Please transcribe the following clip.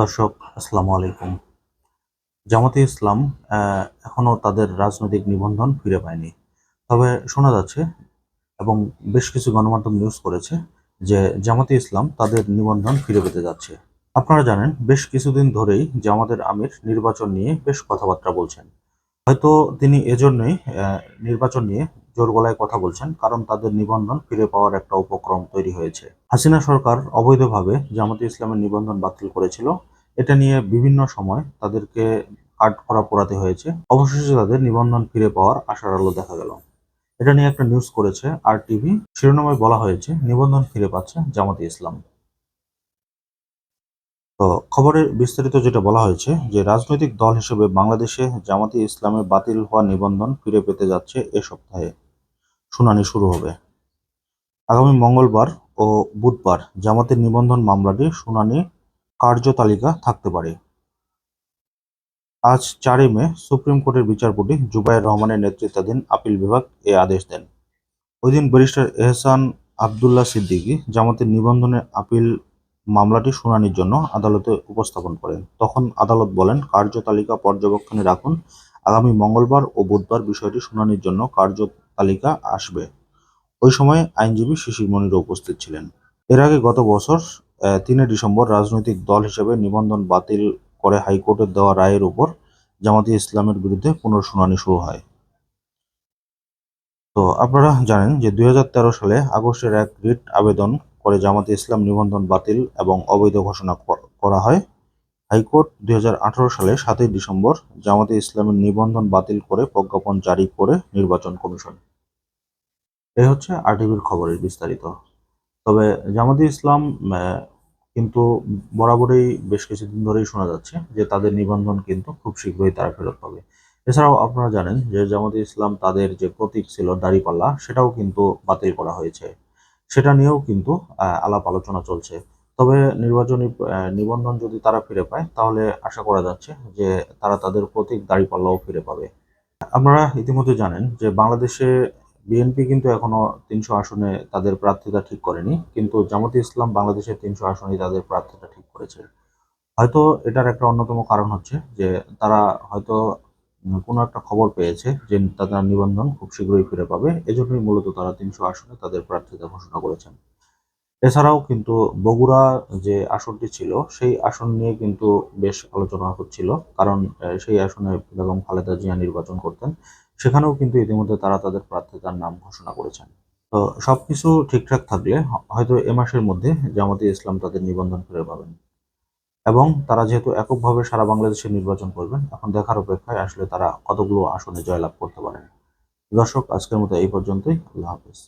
দর্শক আসসালামু আলাইকুম। জামাতে ইসলাম আহ, এখনও তাদের রাজনৈতিক নিবন্ধন ফিরে পায়নি। তবে শোনা যাচ্ছে এবং বেশ কিছু গণমাধ্যম নিউজ করেছে যে জামাতে ইসলাম তাদের নিবন্ধন ফিরে পেতে যাচ্ছে। আপনারা জানেন বেশ কিছুদিন ধরেই জামাতের আমির নির্বাচন নিয়ে বেশ কথাবার্তা বলছেন। হয়তো তিনি এজন্যই নির্বাচন নিয়ে জোর গলায় কথা বলছেন, কারণ তাদের নিবন্ধন ফিরে পাওয়ার একটা উপক্রম তৈরি হয়েছে। হাসিনা সরকার অবৈধভাবে জামাতে ইসলামের নিবন্ধন বাতিল করেছিল। এটা নিয়ে বিভিন্ন সময় তাদেরকে কাঠ করা পোড়াতে হয়েছে। অবশেষে তাদের নিবন্ধন ফিরে পাওয়ার আশার আলো দেখা গেল। এটা নিয়ে একটা নিউজ করেছে আর টিভি শিরোনামে বলা হয়েছে, নিবন্ধন ফিরে পাচ্ছে জামাতে ইসলাম। তো খবরের বিস্তারিত যেটা বলা হয়েছে, যে রাজনৈতিক দল হিসেবে বাংলাদেশে জামাতে ইসলামে বাতিল হওয়া নিবন্ধন ফিরে পেতে যাচ্ছে এ সপ্তাহে। শুনানি শুরু হবে। আগামী মঙ্গলবার ও বুধবার জামাতের নিবন্ধন মামলাটি শুনানি কার্যতালিকা থাকতে পারে। আজ চারই মে সুপ্রিম কোর্টের বিচারপতি জুবায়ের রহমানের নেতৃত্বাধীন আপিল বিভাগ এ আদেশ দেন। ওই দিন ব্যারিস্টার এহসান আবদুল্লাহ সিদ্দিকী জামাতের নিবন্ধনের আপিল মামলাটি শুনানির জন্য আদালতে উপস্থাপন করেন। তখন আদালত বলেন, কার্যতালিকা পর্যবেক্ষণে রাখুন, আগামী মঙ্গলবার ও বুধবার বিষয়টি শুনানির জন্য কার্যতালিকা আসবে। ওই সময় আইনজীবী শিশির মনিরও উপস্থিত ছিলেন। এর আগে গত বছর তিনে ডিসেম্বর রাজনৈতিক দল হিসেবে নিবন্ধন বাতিল করে হাইকোর্টের দেওয়া রায়ের উপর জামাতি ইসলামের বিরুদ্ধে পুনর্শুনানি শুরু হয়। তো আপনারা জানেন যে দুই হাজার তেরো সালে আগস্টের এক রিট আবেদন করে জামাতে ইসলাম নিবন্ধন বাতিল এবং অবৈধ ঘোষণা করা হয়। হাইকোর্ট দুই হাজার আঠারো সালে সাতই ডিসেম্বর জামাতে ইসলামের নিবন্ধন বাতিল করে প্রজ্ঞাপন জারি করে নির্বাচন কমিশন। এই হচ্ছে আরটিভির খবরের বিস্তারিত। তবে জামাতে ইসলাম কিন্তু বরাবরই বেশ কিছুদিন ধরেই শোনা যাচ্ছে যে তাদের নিবন্ধন কিন্তু খুব শীঘ্রই তারা ফেরত পাবে। এছাড়াও আপনারা জানেন যে জামাতে ইসলাম তাদের যে প্রতীক ছিল দাড়িপাল্লা, সেটাও কিন্তু বাতিল করা হয়েছে। সেটা নিয়েও কিন্তু আলাপ আলোচনা চলছে। তবে নির্বাচনী নিবন্ধন যদি তারা ফিরে পায়, তাহলে আশা করা যাচ্ছে যে তারা তাদের প্রতীক দাড়িপাল্লাও ফিরে পাবে। আপনারা ইতিমধ্যে জানেন যে বাংলাদেশে বিএনপি কিন্তু এখনও তিনশো আসনে তাদের প্রার্থীতা ঠিক করেনি, কিন্তু জামাতে ইসলাম বাংলাদেশের তিনশো আসনে তাদের প্রার্থীতা ঠিক করেছে। হয়তো এটার একটা অন্যতম কারণ হচ্ছে যে তারা হয়তো কোনো একটা খবর পেয়েছে যে তাদের নিবন্ধন খুব শীঘ্রই ফিরে পাবে, এজন্যই মূলত তারা তিনশো আসনে তাদের প্রার্থীতা ঘোষণা করেছেন। এছাড়াও কিন্তু বগুড়া যে আসনটি ছিল, সেই আসন নিয়ে কিন্তু বেশ আলোচনা হচ্ছিল। কারণ সেই আসনে বেগম খালেদা জিয়া নির্বাচন করতেন। সেখানেও কিন্তু ইতিমধ্যে তারা তাদের প্রার্থীতার নাম ঘোষণা করেছেন। তো সবকিছু ঠিকঠাক থাকলে হয়তো এ মাসের মধ্যে জামাতে ইসলাম তাদের নিবন্ধন ফিরে পাবেন। এবং তারা যেহেতু এককভাবে সারা বাংলাদেশে নির্বাচন করবেন, এখন দেখার অপেক্ষায় আসলে তারা কতগুলো আসনে জয়লাভ করতে পারেন। দর্শক, আজকের মতো এই পর্যন্তই। আল্লাহ হাফেজ।